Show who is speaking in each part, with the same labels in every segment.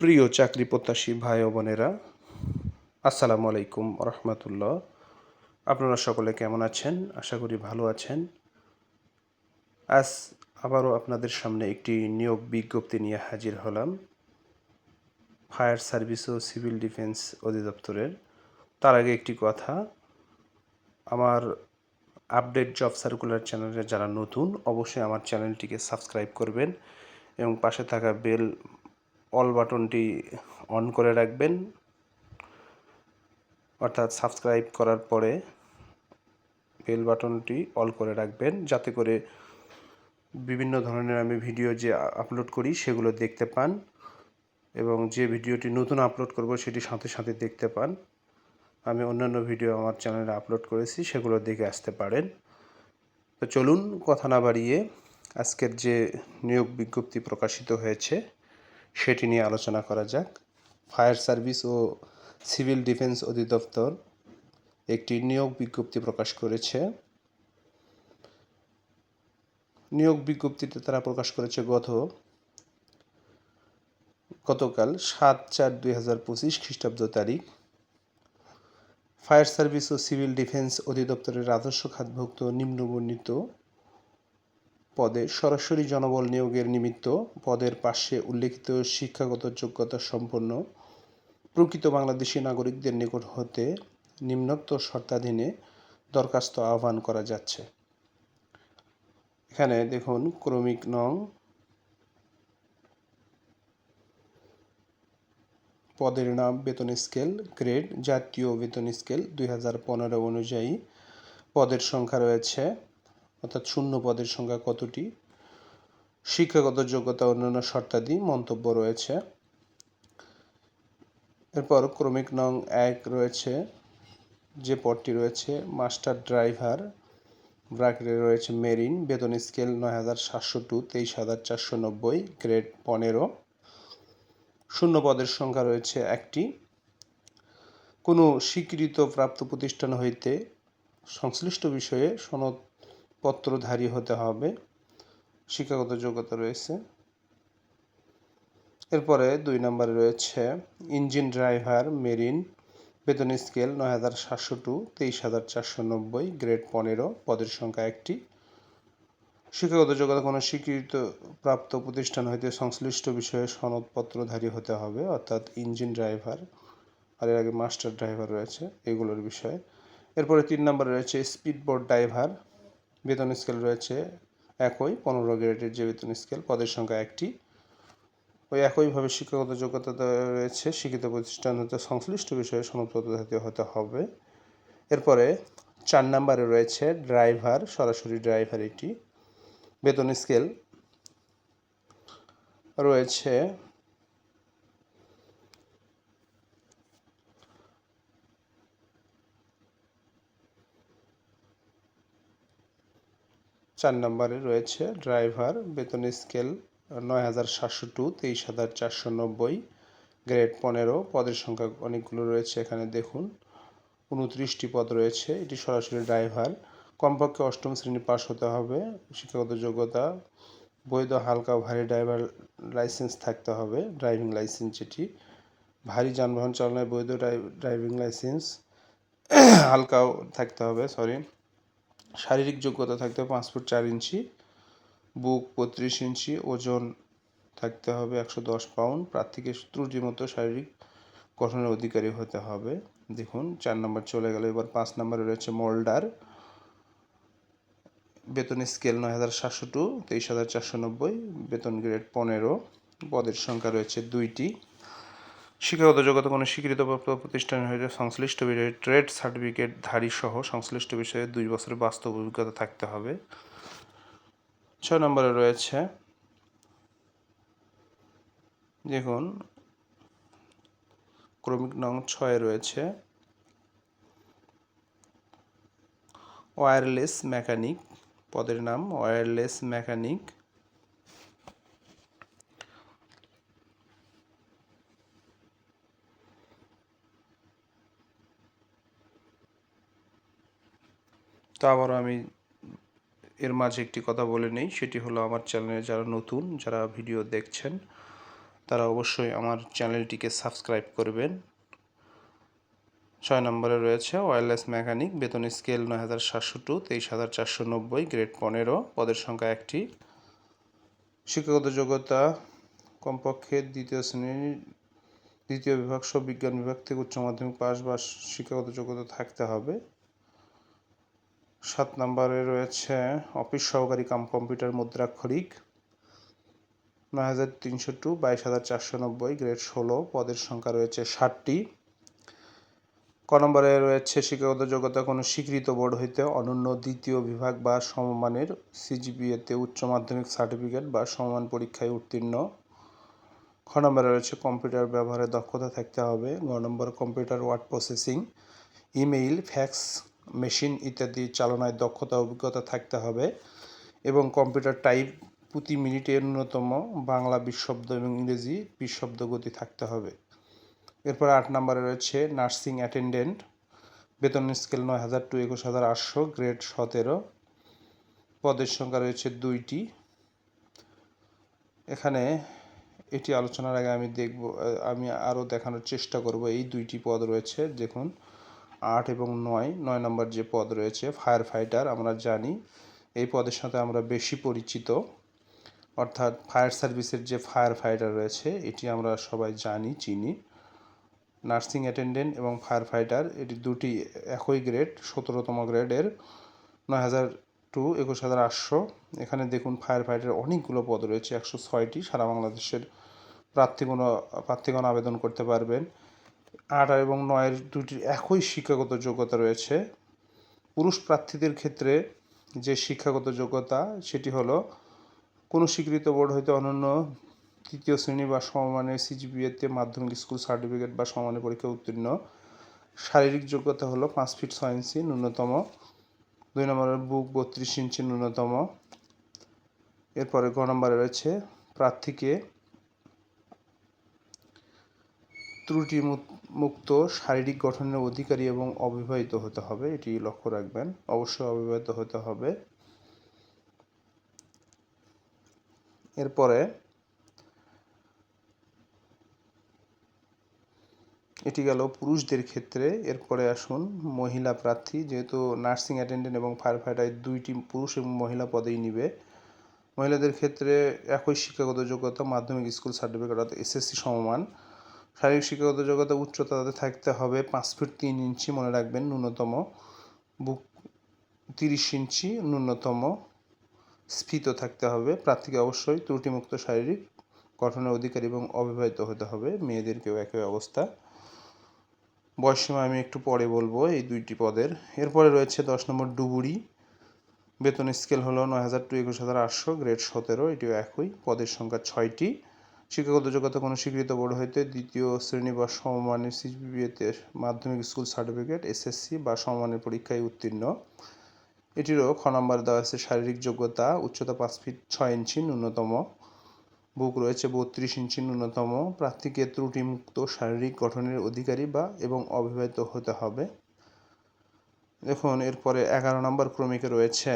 Speaker 1: প্রিয় চাকরি প্রত্যাশী ভাই ও বোনেরা, আসসালামু আলাইকুম রহমতুল্লাহ। আপনারা সকলে কেমন আছেন? আশা করি ভালো আছেন। আজ আবারও আপনাদের সামনে একটি নিয়োগ বিজ্ঞপ্তি নিয়ে হাজির হলাম। ফায়ার সার্ভিস ও সিভিল ডিফেন্স অধিদপ্তরের। তার আগে একটি কথা, আমার আপডেট জব সার্কুলার চ্যানেলে যারা নতুন, অবশ্যই আমার চ্যানেলটিকে সাবস্ক্রাইব করবেন এবং পাশে থাকা বেল অল বাটনটি অন করে রাখবেন, অর্থাৎ সাবস্ক্রাইব করার পরে বেল বাটনটি অল করে রাখবেন, যাতে করে বিভিন্ন ধরনের আমি ভিডিও যে আপলোড করি সেগুলো দেখতে পান এবং যে ভিডিওটি নতুন আপলোড করব সেটি সাথে সাথে দেখতে পান। আমি অন্যান্য ভিডিও আমার চ্যানেলে আপলোড করেছি, সেগুলো দেখে আসতে পারেন। তো চলুন, কথা না বাড়িয়ে আজকের যে নিয়োগ বিজ্ঞপ্তি প্রকাশিত হয়েছে সেটি নিয়ে আলোচনা করা যাক। ফায়ার সার্ভিস ও সিভিল ডিফেন্স অধিদপ্তর একটি নিয়োগ বিজ্ঞপ্তি প্রকাশ করেছে। নিয়োগ বিজ্ঞপ্তিতে তারা প্রকাশ করেছে গত গতকাল সাত চার দুই হাজার পঁচিশ খ্রিস্টাব্দ তারিখ। ফায়ার সার্ভিস ও সিভিল ডিফেন্স অধিদপ্তরের রাজস্ব খাতভুক্ত নিম্নবর্ণিত পদে সরাসরি জনবল নিয়োগের নিমিত্ত পদের পাশে উল্লেখিত শিক্ষাগত যোগ্যতা সম্পন্ন প্রকৃত বাংলাদেশি নাগরিকদের নিকট হতে নিম্নোক্ত শর্তাধীনে দরখাস্ত আহ্বান করা যাচ্ছে। এখানে দেখুন, ক্রমিক নং পদের নাম, বেতন স্কেল, গ্রেড, জাতীয় বেতন স্কেল দুই হাজার পনেরো অনুযায়ী পদের সংখ্যা রয়েছে। অর্থাৎ শূন্য পদের সংখ্যা কতটি? শিক্ষাগত যোগ্যতা অন্যান্য শর্তাদি মন্তব্য রয়েছে। এরপর ক্রমিক নং এক রয়েছে, যে পদটি রয়েছে মাস্টার ড্রাইভার ব্রাকেটে রয়েছে মেরিন, বেতন স্কেল নয় হাজার সাতশো টু তেইশ হাজার চারশো নব্বই, গ্রেড পনেরো। শূন্য পদের সংখ্যা রয়েছে একটি। কোনো স্বীকৃত প্রাপ্ত প্রতিষ্ঠান হইতে সংশ্লিষ্ট বিষয়ে সনদপত্রধারী হতে হবে। শিক্ষাগত যোগ্যতা রয়েছে। এরপরে দুই নম্বরে রয়েছে ইঞ্জিন ড্রাইভার মেরিন। বেতন স্কেল নয় হাজার সাতশো টু, তেইশ হাজার চারশো নব্বই, গ্রেড পনেরো, পদের সংখ্যা একটি। শিক্ষাগত যোগ্যতা কোনো স্বীকৃত প্রাপ্ত প্রতিষ্ঠান হইতে সংশ্লিষ্ট বিষয়ে সনদপত্রধারী হতে হবে, অর্থাৎ ইঞ্জিন ড্রাইভার, আর এর আগে মাস্টার ড্রাইভার রয়েছে এগুলোর বিষয়ে। এরপরে তিন নম্বরে রয়েছে স্পিড বোট ড্রাইভার। বেতন স্কেল রয়েছে একই, পনেরো গ্রেডের যে বেতন স্কেল পদের সংখ্যা একটি। ওই একইভাবে শিক্ষাগত যোগ্যতা রয়েছে, শিক্ষিত প্রতিষ্ঠান হতে সংশ্লিষ্ট বিষয়ে সনদপত্রধারী হতে হবে। এরপরে চার নম্বরে রয়েছে ড্রাইভার, সরাসরি ড্রাইভার এটি। বেতন স্কেল রয়েছে চার নম্বরে রয়েছে ড্রাইভার, বেতন স্কেল নয় হাজার সাতশো টু, তেইশ হাজার চারশো নব্বই, গ্রেড পনেরো। পদের সংখ্যা অনেকগুলো রয়েছে এখানে, দেখুন। উনত্রিশটি পদ রয়েছে, এটি সরাসরি ড্রাইভার। কমপক্ষে অষ্টম শ্রেণি পাশ হতে হবে, শিক্ষাগত যোগ্যতা, বৈধ, হালকা ভারী ড্রাইভার লাইসেন্স থাকতে হবে, ড্রাইভিং লাইসেন্স যেটি। ভারী যানবাহন চালনায় বৈধ ড্রাইভিং লাইসেন্স হালকাও থাকতে হবে, সরি। শারীরিক যোগ্যতা থাকতে হবে পাঁচ ফুট চার ইঞ্চি, বুক বত্রিশ ইঞ্চি, ওজন থাকতে হবে একশো দশ পাউন্ড। প্রার্থীকে ত্রুটিমতো শারীরিক গঠনের অধিকারী হতে হবে। দেখুন, চার নম্বর চলে গেল। এবার পাঁচ নম্বরে রয়েছে মোল্ডার। বেতন স্কেল নয় হাজার সাতশো টু, তেইশ হাজার চারশো নব্বই, বেতন গ্রেড পনেরো। পদের সংখ্যা রয়েছে দুইটি। শিক্ষাগত যোগ্যতা কোনো স্বীকৃত প্রতিষ্ঠান হয়ে সংশ্লিষ্ট বিষয়ে ট্রেড সার্টিফিকেট ধারী সহ সংশ্লিষ্ট বিষয়ে দুই বছরের বাস্তব অভিজ্ঞতা থাকতে হবে। ছয় নম্বরে রয়েছে, দেখুন, ক্রমিক নং ছয়ে রয়েছে ওয়্যারলেস মেকানিক, পদের নাম ওয়্যারলেস মেকানিক। তো আবারও আমি এর মাঝে একটি কথা বলে নেই, সেটি হলো আমার চ্যানেলে যারা নতুন, যারা ভিডিও দেখছেন, তারা অবশ্যই আমার চ্যানেলটিকে সাবস্ক্রাইব করবেন। ছয় নম্বরে রয়েছে ওয়্যারলেস মেকানিক, বেতন স্কেল নয় হাজার সাতশো টু, তেইশ হাজার চারশো নব্বই, গ্রেড পনেরো, পদের সংখ্যা একটি। শিক্ষাগত যোগ্যতা কমপক্ষে দ্বিতীয় শ্রেণির, দ্বিতীয় বিভাগ সব বিজ্ঞান বিভাগ থেকে উচ্চ মাধ্যমিক পাস বা শিক্ষাগত যোগ্যতা থাকতে হবে। সাত নম্বরে রয়েছে অফিস সহকারী কাম কম্পিউটার মুদ্রাক্ষরিক, নয় হাজার তিনশো টু, বাইশ হাজার চারশো নব্বই, গ্রেড ষোলো, পদের সংখ্যা রয়েছে ষাটটি। ক নম্বরে রয়েছে শিক্ষাগত যোগ্যতা কোনো স্বীকৃত বোর্ড হইতে অনন্য দ্বিতীয় বিভাগ বা সমমানের সিজিপিএতে উচ্চ মাধ্যমিক সার্টিফিকেট বা সমমান পরীক্ষায় উত্তীর্ণ। খ নম্বরে রয়েছে কম্পিউটার ব্যবহারে দক্ষতা থাকতে হবে। গ নম্বর computer word processing, email, fax machine ইত্যাদি চালনায় দক্ষতা, অভিজ্ঞতা থাকতে হবে এবং কম্পিউটার টাইপ প্রতি মিনিটে ন্যূনতম বাংলা বিশ শব্দ এবং ইংরেজি বিশ শব্দ গতি থাকতে হবে। এরপর আট নম্বরে রয়েছে নার্সিং অ্যাটেন্ডেন্ট। বেতন স্কেল নয় হাজার টু একুশ হাজার আটশো, গ্রেড সতেরো। পদের সংখ্যা রয়েছে দুইটি। এখানে এটি আলোচনার আগে আমি দেখব আমি আরও দেখানোর চেষ্টা করব। এই দুইটি পদ রয়েছে, দেখুন। আট এবং নয় নয় নম্বর যে পদ রয়েছে ফায়ার ফাইটার আমরা জানি এই পদের সাথে আমরা বেশি পরিচিত। অর্থাৎ ফায়ার সার্ভিসের যে ফায়ার ফাইটার রয়েছে, এটি আমরা সবাই জানি, চিনি। নার্সিং অ্যাটেন্ডেন্ট এবং ফায়ার ফাইটার এটি দুটি একই গ্রেড সতেরোতম গ্রেডের নয় হাজার টু একুশ হাজার আটশো। এখানে দেখুন ফায়ার ফাইটার অনেকগুলো পদ রয়েছে, একশো ছয়টি। সারা বাংলাদেশের প্রার্থীগণ প্রার্থীগণ আবেদন করতে পারবেন। আট এবং নয়ের দুটি একই শিক্ষাগত যোগ্যতা রয়েছে। পুরুষ প্রার্থীদের ক্ষেত্রে যে শিক্ষাগত যোগ্যতা, সেটি হলো কোনো স্বীকৃত বোর্ড হইতে অনন্য তৃতীয় শ্রেণি বা সমমানের সিজিপিএতে মাধ্যমিক স্কুল সার্টিফিকেট বা সমানের পরীক্ষা উত্তীর্ণ। শারীরিক যোগ্যতা হলো পাঁচ ফিট ছয় ইঞ্চি, ন্যূনতম। দুই নম্বরের বুক বত্রিশ ইঞ্চি, ন্যূনতম। এরপরে গ নম্বরে রয়েছে প্রার্থীকে ত্রুটি মুক্ত শারীরিক গঠনের অধিকারী এবং অবিবাহিত হতে হবে, এটি লক্ষ্য রাখবেন। অবশ্যই অবিবাহিত হতে হবে। এরপরে এটি গেল পুরুষদের ক্ষেত্রে। এরপরে আসুন মহিলা প্রার্থী। যেহেতু নার্সিং অ্যাটেন্ডেন্ট এবং ফায়ার ফাইটার দুইটি পুরুষ এবং মহিলা পদেই নিবে। মহিলাদের ক্ষেত্রে একই শিক্ষাগত যোগ্যতা, মাধ্যমিক স্কুল সার্টিফিকেট অর্থাৎ এসএসসি সমমান। শারীরিক শিক্ষাগত যোগ্যতা, উচ্চতা তাদের থাকতে হবে। পাঁচ ফুট তিন ইঞ্চি মনে রাখবেন, ন্যূনতম। বুক তিরিশ ইঞ্চি, ন্যূনতম। স্ফীত থাকতে হবে। প্রার্থীকে অবশ্যই ত্রুটিমুক্ত শারীরিক গঠনের অধিকারী এবং অবিবাহিত হতে হবে। মেয়েদেরকেও একই অবস্থা। বয়সীমা আমি একটু পরে বলব, এই দুইটি পদের। এরপরে রয়েছে দশ নম্বর ডুবুরি। বেতন স্কেল হলো নয় হাজার টু একুশ হাজার আটশো, গ্রেড সতেরো, এটিও একই। পদের সংখ্যা ছয়টি। শিক্ষাগত যোগ্যতা কোনো স্বীকৃত বোর্ড হইতে দ্বিতীয় শ্রেণি বা সমমানের সিজিপিএতে মাধ্যমিক স্কুল সার্টিফিকেট, এসএসসি বা সমমানের পরীক্ষায় উত্তীর্ণ। এটিরও খ নম্বর দেওয়া আছে, শারীরিক যোগ্যতা, উচ্চতা পাঁচ ফিট ছয় ইঞ্চি, ন্যূনতম। বুক রয়েছে বত্রিশ ইঞ্চি, ন্যূনতম। প্রার্থীকে ত্রুটিমুক্ত শারীরিক গঠনের অধিকারী বা এবং অবিবাহিত হতে হবে। দেখুন, এরপরে এগারো নম্বর ক্রমিকে রয়েছে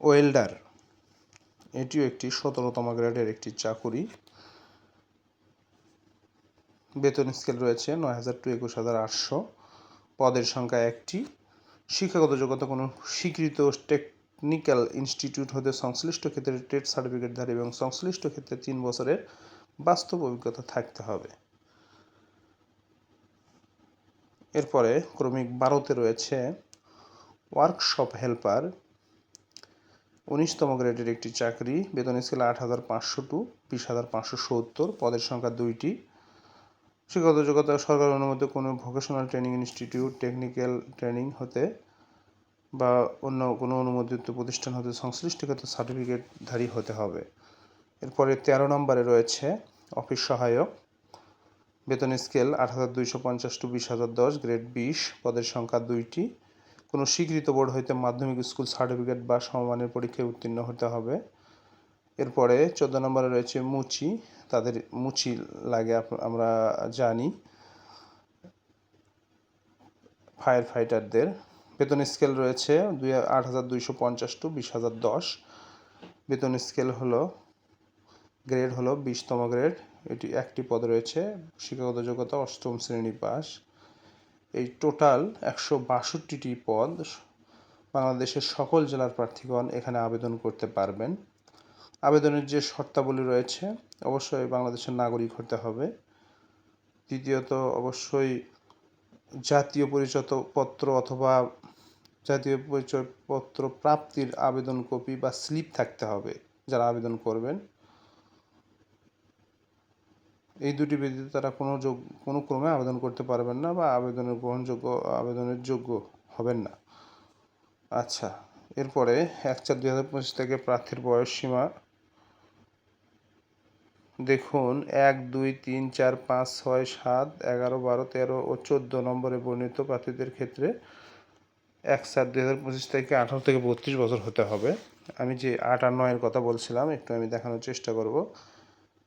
Speaker 1: ওয়েল্ডার। এটিও একটি সতেরোতম গ্রেডের একটি চাকুরি। বেতন স্কেল রয়েছে নয় হাজার টু একুশ হাজার আটশো। পদের সংখ্যা একটি। শিক্ষাগত যোগ্যতা কোনো স্বীকৃত টেকনিক্যাল ইনস্টিটিউট হতে সংশ্লিষ্ট ক্ষেত্রে ট্রেড সার্টিফিকেটধারী এবং সংশ্লিষ্ট ক্ষেত্রে তিন বছরের বাস্তব অভিজ্ঞতা থাকতে হবে। এরপরে ক্রমিক বারোতে রয়েছে ওয়ার্কশপ হেল্পার। উনিশতম গ্রেডের একটি চাকরি, বেতন স্কেল আট হাজার পাঁচশো টু, বিশ হাজার পাঁচশো সত্তর, পদের সংখ্যা দুইটি। শিক্ষাগত যোগ্যতা সরকার অনুমতি কোনো vocational training institute technical training হতে বা অন্য কোনো অনুমোদিত প্রতিষ্ঠান হতে সংশ্লিষ্ট ক্ষেত্রে সার্টিফিকেটধারী হতে হবে। এরপরে তেরো নম্বরে রয়েছে অফিস সহায়ক। বেতন স্কেল আট হাজার দুইশো পঞ্চাশ টু বিশ হাজার দশ গ্রেড বিশ, পদের সংখ্যা দুইটি। কোনো স্বীকৃত বোর্ড হইতে মাধ্যমিক স্কুল সার্টিফিকেট বা সমমানের পরীক্ষায় উত্তীর্ণ হতে হবে। এরপরে চোদ্দ নম্বরে রয়েছে মুচি। তাদের মুচি লাগে আমরা জানি। ফায়ার ফাইটারদের বেতন স্কেল রয়েছে দুই আট হাজার দুইশো পঞ্চাশ টু বিশ হাজার দশ। বেতন স্কেল হলো, গ্রেড হলো বিশতম গ্রেড। এটি একটি পদ রয়েছে। শিক্ষাগত যোগ্যতা অষ্টম শ্রেণি পাস এই টোটাল একশো বাষট্টিটি পদ বাংলাদেশের সকল জেলার প্রার্থীগণ এখানে আবেদন করতে পারবেন। আবেদনের যে শর্তাবলী রয়েছে, অবশ্যই বাংলাদেশের নাগরিক হতে হবে। দ্বিতীয়ত, অবশ্যই জাতীয় পরিচয়পত্র অথবা জাতীয় পরিচয়পত্র প্রাপ্তির আবেদন কপি বা স্লিপ থাকতে হবে যারা আবেদন করবেন। এই দুটি ব্যতীত তারা কোনো যোগ, কোনো ক্রমে আবেদন করতে পারবেন না বা আবেদনের গ্রহণযোগ্য, আবেদনের যোগ্য হবেন না। আচ্ছা এরপরে এক চার দুই হাজার পঁচিশ থেকে প্রার্থীর বয়স সীমা। দেখুন, এক, দুই, তিন, চার, পাঁচ, ছয়, সাত, এগারো, বারো, তেরো ও চোদ্দ নম্বরে বর্ণিত প্রার্থীদের ক্ষেত্রে এক সাত দুই হাজার পঁচিশ থেকে আঠারো থেকে বত্রিশ বছর হতে হবে। আমি যে আট আর নয়ের কথা বলছিলাম, একটু আমি দেখানোর চেষ্টা করব।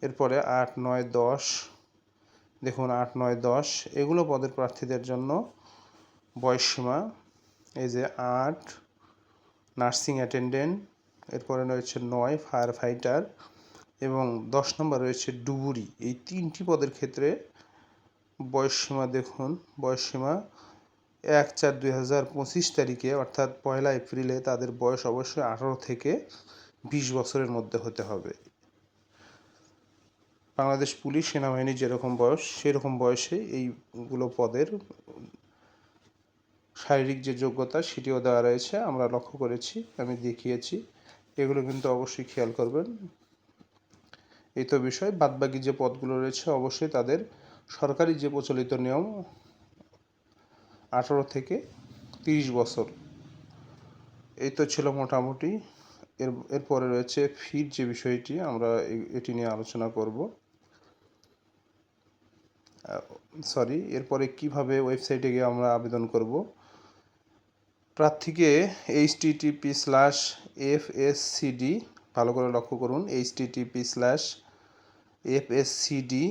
Speaker 1: এরপরে আট, নয়, দশ। দেখুন, আট, নয়, দশ। এগুলো পদের প্রার্থীদের জন্য বয়সসীমা, এই যে আট, নার্সিং অ্যাটেন্ডেন্ট, এরপরে রয়েছে নয়, ফায়ার ফাইটার এবং দশ নম্বর রয়েছে ডুবুরি। এই তিনটি পদের ক্ষেত্রে বয়সসীমা দেখুন, বয়সসীমা এক চার দুই হাজার পঁচিশ তারিখে, অর্থাৎ পয়লা এপ্রিলে তাদের বয়স অবশ্যই আঠারো থেকে বিশ বছরের মধ্যে হতে হবে। বাংলাদেশ পুলিশ সেনাবাহিনী যেরকম বয়স, সেরকম বয়সে এইগুলো পদের শারীরিক যে যোগ্যতা সেটিও দেওয়া রয়েছে। আমরা লক্ষ্য করেছি, আমি দেখিয়েছি। এগুলো কিন্তু অবশ্যই খেয়াল করবেন। এই তো বিষয়, বাদবাকি যে পদগুলো রয়েছে অবশ্যই তাদের সরকারি যে প্রচলিত নিয়ম, আঠারো থেকে তিরিশ বছর। এই তো ছিল মোটামুটি। এর, এরপরে রয়েছে ফির যে বিষয়টি, আমরা এটি নিয়ে আলোচনা করব। সরি এরপরে কীভাবে ওয়েবসাইটে গিয়ে আমরা আবেদন করব? প্রার্থীকে H TTP slash F S CD ভালো করে লক্ষ্য করুন H TTP slash F S CD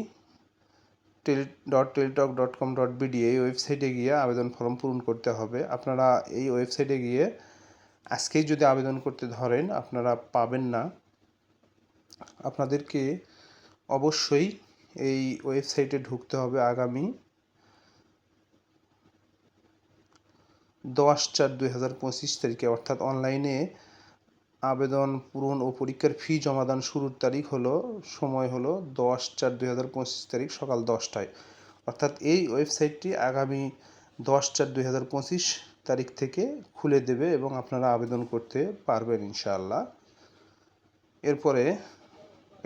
Speaker 1: tel dot teletalk dot com dot BD এই ওয়েবসাইটে গিয়ে আবেদন ফর্ম পূরণ করতে হবে। আপনারা এই ওয়েবসাইটে গিয়ে আজকেই যদি আবেদন করতে ধরেন, আপনারা পাবেন না। আপনাদেরকে অবশ্যই এই ওয়েবসাইটে ঢুকতে হবে আগামী দশ চার দুই হাজার পঁচিশ তারিখে। অর্থাৎ অনলাইনে আবেদন পূরণ ও পরীক্ষার ফি জমাদান শুরুর তারিখ হলো, সময় হলো দশ চার দুই হাজার পঁচিশ তারিখ সকাল দশটায়। অর্থাৎ এই ওয়েবসাইটটি আগামী দশ চার দুই হাজার পঁচিশ তারিখ থেকে খুলে দেবে এবং আপনারা আবেদন করতে পারবেন ইনশাআল্লাহ। এরপরে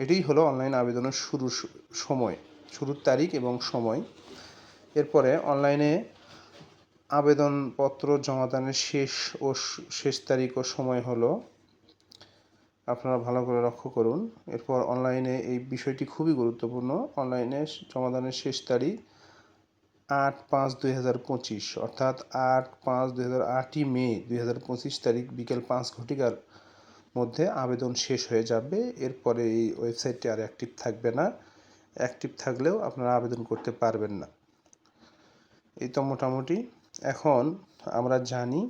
Speaker 1: এটাই হলো অনলাইন আবেদনের শুরু সময়, শুরুর তারিখ এবং সময়। এরপরে অনলাইনে আবেদনপত্র জমাদানের শেষ ও শেষ তারিখ ও সময় হলো, আপনারা ভালো করে লক্ষ্য করুন। এরপর অনলাইনে এই বিষয়টি খুবই গুরুত্বপূর্ণ। অনলাইনে জমাদানের শেষ তারিখ আট পাঁচ দুই হাজার পঁচিশ, অর্থাৎ আট পাঁচ দুই হাজার আটই মে দুই হাজার পঁচিশ তারিখ বিকেল পাঁচ ঘটিকার মধ্যে আবেদন শেষ হয়ে যাবে। এরপরে এই ওয়েবসাইটটি আর অ্যাক্টিভ থাকবে না। অ্যাক্টিভ থাকলেও আপনারা আবেদন করতে পারবেন না। এই তো মোটামুটি। এখন আমরা জানি,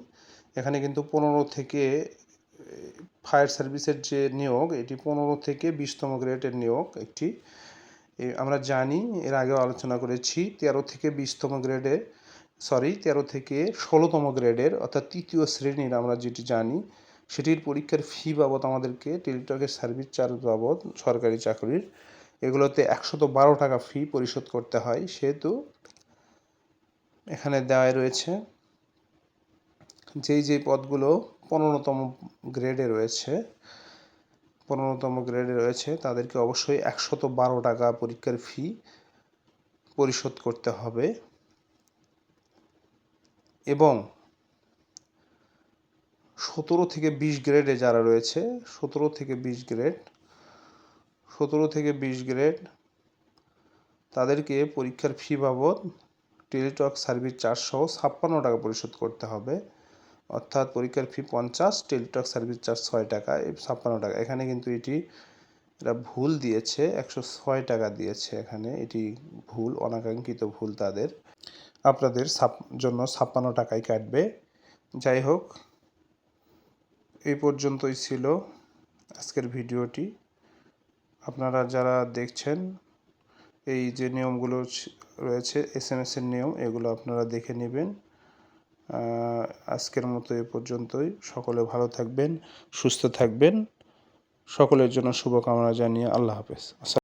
Speaker 1: এখানে কিন্তু পনেরো থেকে ফায়ার সার্ভিসের যে নিয়োগ, এটি পনেরো থেকে বিশতম গ্রেডের নিয়োগ একটি। আমরা জানি, এর আগেও আলোচনা করেছি, তেরো থেকে বিশতম গ্রেডে সরি, তেরো থেকে ষোলোতম গ্রেডের, অর্থাৎ তৃতীয় শ্রেণির আমরা যেটি জানি সেটির পরীক্ষার ফি বাবদ আমাদেরকে টেলিটকের সার্ভিস চার্জ বাবদ সরকারি চাকরির এগুলোতে একশত বারো টাকা ফি পরিশোধ করতে হয়। সেহেতু এখানে দেওয়াই রয়েছে যেই যেই পদগুলো পনেরোতম গ্রেডে রয়েছে, পনেরোতম গ্রেডে রয়েছে, তাদেরকে অবশ্যই একশত বারো টাকা পরীক্ষার ফি পরিশোধ করতে হবে। এবং সতেরো থেকে বিশ গ্রেডে যারা রয়েছে, সতেরো থেকে বিশ গ্রেড সতেরো থেকে বিশ গ্রেড তাদেরকে পরীক্ষার ফি বাবদ টেলিটক সার্ভিস চার্জ সহ ছাপ্পান্ন টাকা পরিশোধ করতে হবে। অর্থাৎ পরীক্ষার ফি পঞ্চাশ, টেলিটক সার্ভিস চার্জ ছয় টাকা ছাপ্পান্ন টাকা। এখানে কিন্তু এটি, এরা ভুল দিয়েছে, একশো ছয় টাকা দিয়েছে এখানে। এটি ভুল, অনাকাঙ্ক্ষিত ভুল তাদের। আপনাদের জন্য ছাপ্পান্ন টাকায় কাটবে। যাই হোক এই পর্যন্তই ছিল আজকের ভিডিওটি। আপনারা যারা দেখছেন, এই যে নিয়মগুলো রয়েছে এস এম এর নিয়ম, এগুলো আপনারা দেখে নেবেন। আজকের মতো এ পর্যন্তই। সকলে ভালো থাকবেন, সুস্থ থাকবেন। সকলের জন্য শুভকামনা জানিয়ে আল্লাহ হাফেজ।